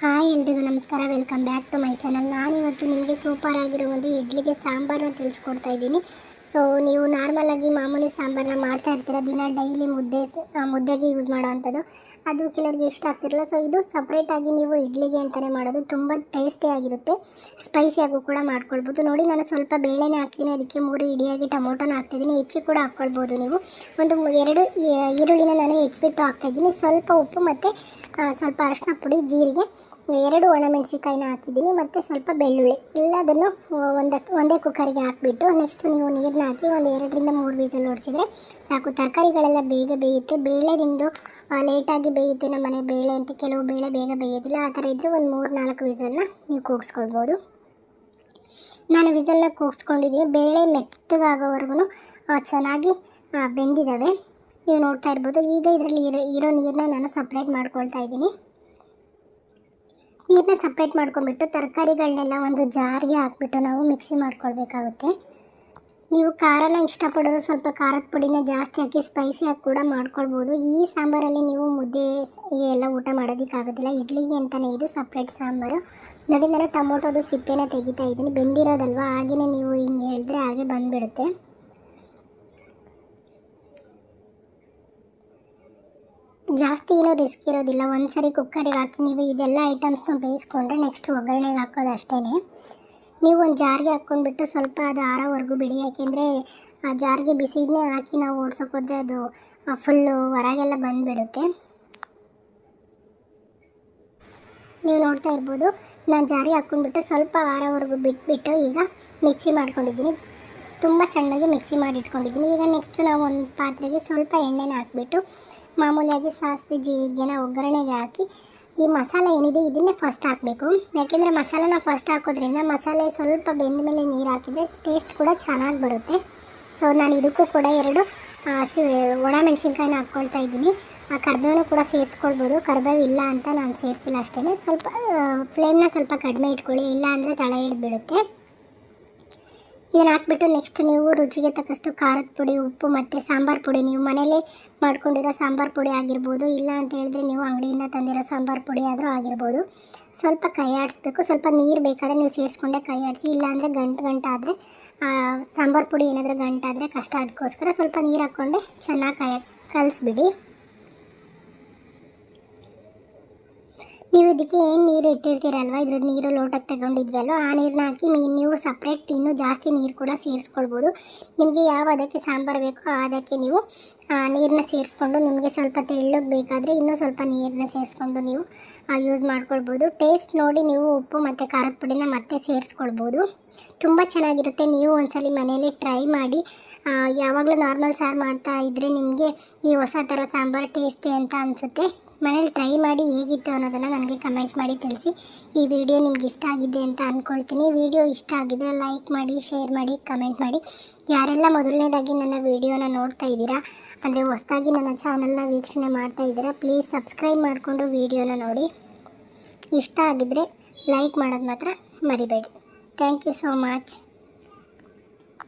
Hi. Hi ಎಲ್ರಿಗೂ ನಮಸ್ಕಾರ. Welcome back to my channel ನಾನಿವತ್ತು ನಿಮಗೆ ಸೂಪರ್ ಆಗಿರೋ ಒಂದು ಇಡ್ಲಿಗೆ ಸಾಂಬಾರನ್ನ ತಿಳಿಸ್ಕೊಡ್ತಾ ಇದ್ದೀನಿ. ಸೊ ನೀವು ನಾರ್ಮಲ್ ಆಗಿ ಮಾಮೂಲಿ ಸಾಂಬಾರನ್ನ ಮಾಡ್ತಾ ಇರ್ತೀರ, ದಿನ ಡೈಲಿ ಮುದ್ದೆ ಮುದ್ದೆಗೆ ಯೂಸ್ ಮಾಡೋವಂಥದ್ದು ಅದು ಕೆಲವರಿಗೆ ಇಷ್ಟ ಆಗ್ತಿರಲ್ಲ ಸೊ ಇದು ಸಪ್ರೇಟಾಗಿ ನೀವು ಇಡ್ಲಿಗೆ ಅಂತಲೇ ಮಾಡೋದು ತುಂಬ ಟೇಸ್ಟಿಯಾಗಿರುತ್ತೆ ಸ್ಪೈಸಿಯಾಗೂ ಕೂಡ ಮಾಡ್ಕೊಳ್ಬೋದು. ನೋಡಿ, ನಾನು ಸ್ವಲ್ಪ ಬೇಳೆನೇ ಹಾಕ್ತೀನಿ. ಅದಕ್ಕೆ ಮೂರು ಇಡಿಯಾಗಿ ಟೊಮೊಟೊನ ಹಾಕ್ತಿದ್ದೀನಿ. ಹೆಚ್ಚು ಕೂಡ ಹಾಕ್ಕೊಳ್ಬೋದು ನೀವು. ಒಂದು ಎರಡು ಈರುಳ್ಳಿನ ನಾನು ಹೆಚ್ಚಿಬಿಟ್ಟು ಹಾಕ್ತಾಯಿದ್ದೀನಿ ಸ್ವಲ್ಪ ಉಪ್ಪು ಮತ್ತು ಸ್ವಲ್ಪ ಅರಶಿನ ಪುಡಿ, ಜೀರಿಗೆ. ಎರಡು ಒಣಮೆಣಸಿನ್ಕಾಯಿನ ಹಾಕಿದ್ದೀನಿ ಮತ್ತು ಸ್ವಲ್ಪ ಬೆಳ್ಳುಳ್ಳಿ. ಎಲ್ಲದನ್ನು ಒಂದಕ್ಕೆ ಒಂದೇ ಕುಕ್ಕರಿಗೆ ಹಾಕಿಬಿಟ್ಟು ನೆಕ್ಸ್ಟ್ ನೀವು ನೀರನ್ನ ಹಾಕಿ ಒಂದು ಎರಡರಿಂದ ಮೂರು ವೀಸಲ್ ಓಡಿಸಿದ್ರೆ ಸಾಕು. ತರಕಾರಿಗಳೆಲ್ಲ ಬೇಗ ಬೇಯುತ್ತೆ. ಬೇಳೆ ನಿಮ್ಮದು ಲೇಟಾಗಿ ಬೇಯುತ್ತೆ ನಮ್ಮ ಮನೆ ಬೇಳೆ ಅಂತ ಕೆಲವು ಬೇಳೆ ಬೇಗ ಬೇಯೋದಿಲ್ಲ. ಆ ಥರ ಇದ್ದರೆ ಒಂದು ಮೂರು ನಾಲ್ಕು ವೀಸಲ್ನ ನೀವು ಕೂಗಿಸ್ಕೊಳ್ಬೋದು. ನಾನು ವಿಸಲ್ನ ಕೂಗಿಸ್ಕೊಂಡಿದ್ದೀನಿ. ಬೇಳೆ ಮೆತ್ತಗಾಗೋವರೆಗೂ ಚೆನ್ನಾಗಿ ಬೆಂದಿದ್ದಾವೆ ನೀವು ನೋಡ್ತಾ ಇರ್ಬೋದು. ಈಗ ಇದರಲ್ಲಿ ಇರೋ ಇರೋ ನೀರನ್ನ ನಾನು ಸಪ್ರೇಟ್ ಮಾಡ್ಕೊಳ್ತಾ ಇದ್ದೀನಿ. ನೀರನ್ನ ಸಪ್ರೇಟ್ ಮಾಡ್ಕೊಂಡ್ಬಿಟ್ಟು ತರಕಾರಿಗಳನ್ನೆಲ್ಲ ಒಂದು ಜಾರ್ಗೆ ಹಾಕ್ಬಿಟ್ಟು ನಾವು ಮಿಕ್ಸಿ ಮಾಡ್ಕೊಳ್ಬೇಕಾಗುತ್ತೆ. ನೀವು ಖಾರನ ಇಷ್ಟಪಡೋರು ಸ್ವಲ್ಪ ಖಾರದ ಪುಡಿನ ಜಾಸ್ತಿ ಹಾಕಿ ಸ್ಪೈಸಿಯಾಗಿ ಕೂಡ ಮಾಡ್ಕೊಳ್ಬೋದು. ಈ ಸಾಂಬಾರಲ್ಲಿ ನೀವು ಮುದ್ದೆ ಎಲ್ಲ ಊಟ ಮಾಡೋದಕ್ಕಾಗೋದಿಲ್ಲ. ಇಡ್ಲಿಗೆ ಅಂತಲೇ ಇದು ಸಪ್ರೇಟ್ ಸಾಂಬಾರು. ನೋಡಿ ಟೊಮೊಟೊದು ಸಿಪ್ಪೆನ ತೆಗಿತಾ ಇದ್ದೀನಿ. ಬೆಂದಿರೋದಲ್ವ? ಹಾಗೆಯೇ ನೀವು ಹಿಂಗೆ ಹೇಳಿದ್ರೆ ಹಾಗೆ ಬಂದುಬಿಡುತ್ತೆ. ಜಾಸ್ತಿ ಏನೂ ರಿಸ್ಕ್ ಇರೋದಿಲ್ಲ. ಒಂದು ಸರಿ ಕುಕ್ಕರಿಗೆ ಹಾಕಿ ನೀವು ಇದೆಲ್ಲ ಐಟಮ್ಸ್ನ ಬೇಯಿಸ್ಕೊಂಡ್ರೆ ನೆಕ್ಸ್ಟ್ ಒಗ್ಗರಣೆಗೆ ಹಾಕೋದು ಅಷ್ಟೇ ನೀವು ಒಂದು ಜಾರ್ಗೆ ಹಾಕ್ಕೊಂಡ್ಬಿಟ್ಟು ಸ್ವಲ್ಪ ಅದು ಆರೋವರೆಗೂ ಬಿಡಿ. ಯಾಕೆಂದರೆ ಆ ಜಾರ್ಗೆ ಬಿಸಿದನ್ನೇ ಹಾಕಿ ನಾವು ಓಡ್ಸೋಕೋದ್ರೆ ಅದು ಫುಲ್ಲು ಹೊರಗೆಲ್ಲ ಬಂದುಬಿಡುತ್ತೆ. ನೀವು ನೋಡ್ತಾ ಇರ್ಬೋದು, ನಾನು ಜಾರಿಗೆ ಹಾಕ್ಕೊಂಡ್ಬಿಟ್ಟು ಸ್ವಲ್ಪ ಆರೋವರೆಗೂ ಬಿಟ್ಬಿಟ್ಟು ಈಗ ಮಿಕ್ಸಿ ಮಾಡ್ಕೊಂಡಿದ್ದೀನಿ. ತುಂಬ ಸಣ್ಣಗೆ ಮಿಕ್ಸಿ ಮಾಡಿ ಇಟ್ಕೊಂಡಿದ್ದೀನಿ ಈಗ ನೆಕ್ಸ್ಟ್ ನಾವು ಒಂದು ಪಾತ್ರೆಗೆ ಸ್ವಲ್ಪ ಎಣ್ಣೆನ ಹಾಕ್ಬಿಟ್ಟು ಮಾಮೂಲಿಯಾಗಿ ಸಾಸಿವೆ ಜೀರಿಗೆನ ಒಗ್ಗರಣೆಗೆ ಹಾಕಿ ಈ ಮಸಾಲೆ ಏನಿದೆ ಇದನ್ನೇ ಫಸ್ಟ್ ಹಾಕಬೇಕು. ಯಾಕೆಂದರೆ ಮಸಾಲೆನ ಫಸ್ಟ್ ಹಾಕೋದ್ರಿಂದ ಮಸಾಲೆ ಸ್ವಲ್ಪ ಬೆಂದ ಮೇಲೆ ನೀರು ಹಾಕಿದರೆ ಟೇಸ್ಟ್ ಕೂಡ ಚೆನ್ನಾಗಿ ಬರುತ್ತೆ. ಸೊ ನಾನು ಇದಕ್ಕೂ ಕೂಡ ಎರಡು ಆ, ಹಸಿ ಒಣ ಮೆಣಸಿನ್ಕಾಯಿನ ಹಾಕ್ಕೊಳ್ತಾ ಇದ್ದೀನಿ. ಕರ್ಬೇವನು ಕೂಡ ಸೇರಿಸ್ಕೊಳ್ಬೋದು. ಕರ್ಬೇವು ಇಲ್ಲ ಅಂತ ನಾನು ಸೇರಿಸಿಲ್ಲ ಅಷ್ಟೇ ಸ್ವಲ್ಪ ಫ್ಲೇಮ್ನ ಸ್ವಲ್ಪ ಕಡಿಮೆ ಇಟ್ಕೊಳ್ಳಿ. ಇಲ್ಲ ಅಂದರೆ ತಳ ಹಿಡಿದ್ಬಿಡುತ್ತೆ ಇದನ್ನು ಹಾಕ್ಬಿಟ್ಟು ನೆಕ್ಸ್ಟ್ ನೀವು ರುಚಿಗೆ ತಕ್ಕಷ್ಟು ಖಾರದ ಪುಡಿ, ಉಪ್ಪು ಮತ್ತು ಸಾಂಬಾರು ಪುಡಿ ನೀವು ಮನೇಲೇ ಮಾಡ್ಕೊಂಡಿರೋ ಸಾಂಬಾರು ಪುಡಿ ಆಗಿರ್ಬೋದು, ಇಲ್ಲ ಅಂತ ಹೇಳಿದ್ರೆ ನೀವು ಅಂಗಡಿಯಿಂದ ತಂದಿರೋ ಸಾಂಬಾರು ಪುಡಿ ಆದರೂ ಆಗಿರ್ಬೋದು. ಸ್ವಲ್ಪ ಕೈ ಆಡಿಸ್ಬೇಕು ಸ್ವಲ್ಪ ನೀರು ಬೇಕಾದರೆ ನೀವು ಸೇರಿಸ್ಕೊಂಡೆ ಕೈ ಆಡಿಸಿ ಇಲ್ಲಾಂದರೆ ಗಂಟು ಗಂಟಾದರೆ ಸಾಂಬಾರು ಪುಡಿ ಏನಾದರೂ ಗಂಟಾದರೆ ಕಷ್ಟ, ಅದಕ್ಕೋಸ್ಕರ ಸ್ವಲ್ಪ ನೀರು ಹಾಕ್ಕೊಂಡೆ ಚೆನ್ನಾಗಿ ಕೈ ಕಲಿಸ್ಬಿಡಿ. ನೀವು ಇದಕ್ಕೆ ಏನು ನೀರು ಇಟ್ಟಿರ್ತೀರಲ್ವ? ಇದ್ರದ್ದು ನೀರು ಲೋಟಕ್ಕೆ ತಗೊಂಡಿದ್ವಲ್ವ? ಆ ನೀರನ್ನ ಹಾಕಿ ಮೀ- ನೀವು ಸಪ್ರೇಟ್ ಇನ್ನೂ ಜಾಸ್ತಿ ನೀರು ಕೂಡ ಸೇರಿಸ್ಕೊಳ್ಬೋದು. ನಿಮಗೆ ಯಾವ ಅದಕ್ಕೆ ಸಾಂಬಾರು ಬೇಕೋ ಅದಕ್ಕೆ ನೀವು ನೀರನ್ನ ಸೇರಿಸ್ಕೊಂಡು ನಿಮಗೆ ಸ್ವಲ್ಪ ತೆಳ್ಳಗೆ ಬೇಕಾದರೆ ಇನ್ನೂ ಸ್ವಲ್ಪ ನೀರನ್ನ ಸೇರಿಸ್ಕೊಂಡು ನೀವು ಯೂಸ್ ಮಾಡ್ಕೊಳ್ಬೋದು. ಟೇಸ್ಟ್ ನೋಡಿ ನೀವು ಉಪ್ಪು ಮತ್ತು ಖಾರದ ಪುಡಿನ ಮತ್ತೆ ಸೇರಿಸ್ಕೊಳ್ಬೋದು. ತುಂಬ ಚೆನ್ನಾಗಿರುತ್ತೆ. ನೀವು ಒಂದ್ಸಲಿ ಮನೇಲಿ ಟ್ರೈ ಮಾಡಿ ಯಾವಾಗಲೂ ನಾರ್ಮಲ್ ಸಾರು ಮಾಡ್ತಾ ಇದ್ದರೆ ನಿಮಗೆ ಈ ಹೊಸ ಥರ ಸಾಂಬಾರು ಟೇಸ್ಟಿ ಅಂತ ಅನಿಸುತ್ತೆ. ಮನೇಲಿ ಟ್ರೈ ಮಾಡಿ ಹೇಗಿತ್ತು ಅನ್ನೋದನ್ನು ನನಗೆ ಕಮೆಂಟ್ ಮಾಡಿ ತಿಳಿಸಿ. ಈ ವಿಡಿಯೋ ನಿಮ್ಗೆ ಇಷ್ಟ ಆಗಿದೆ ಅಂತ ಅಂದ್ಕೊಳ್ತೀನಿ ವಿಡಿಯೋ ಇಷ್ಟ ಆಗಿದೆ ಲೈಕ್ ಮಾಡಿ ಶೇರ್ ಮಾಡಿ ಕಮೆಂಟ್ ಮಾಡಿ. ಯಾರೆಲ್ಲ ಮೊದಲನೇದಾಗಿ ನನ್ನ ವಿಡಿಯೋನ ನೋಡ್ತಾ ಇದ್ದೀರಾ ಅಂದರೆ ಹೊಸದಾಗಿ ನನ್ನ ಚಾನಲ್ನ ವೀಕ್ಷಣೆ ಮಾಡ್ತಾ ಇದ್ದೀರಾ ಪ್ಲೀಸ್ ಸಬ್ಸ್ಕ್ರೈಬ್ ಮಾಡಿಕೊಂಡು ವೀಡಿಯೋನ ನೋಡಿ. ಇಷ್ಟ ಆಗಿದ್ದರೆ ಲೈಕ್ ಮಾಡೋದು ಮಾತ್ರ ಮರಿಬೇಡಿ. Thank you so much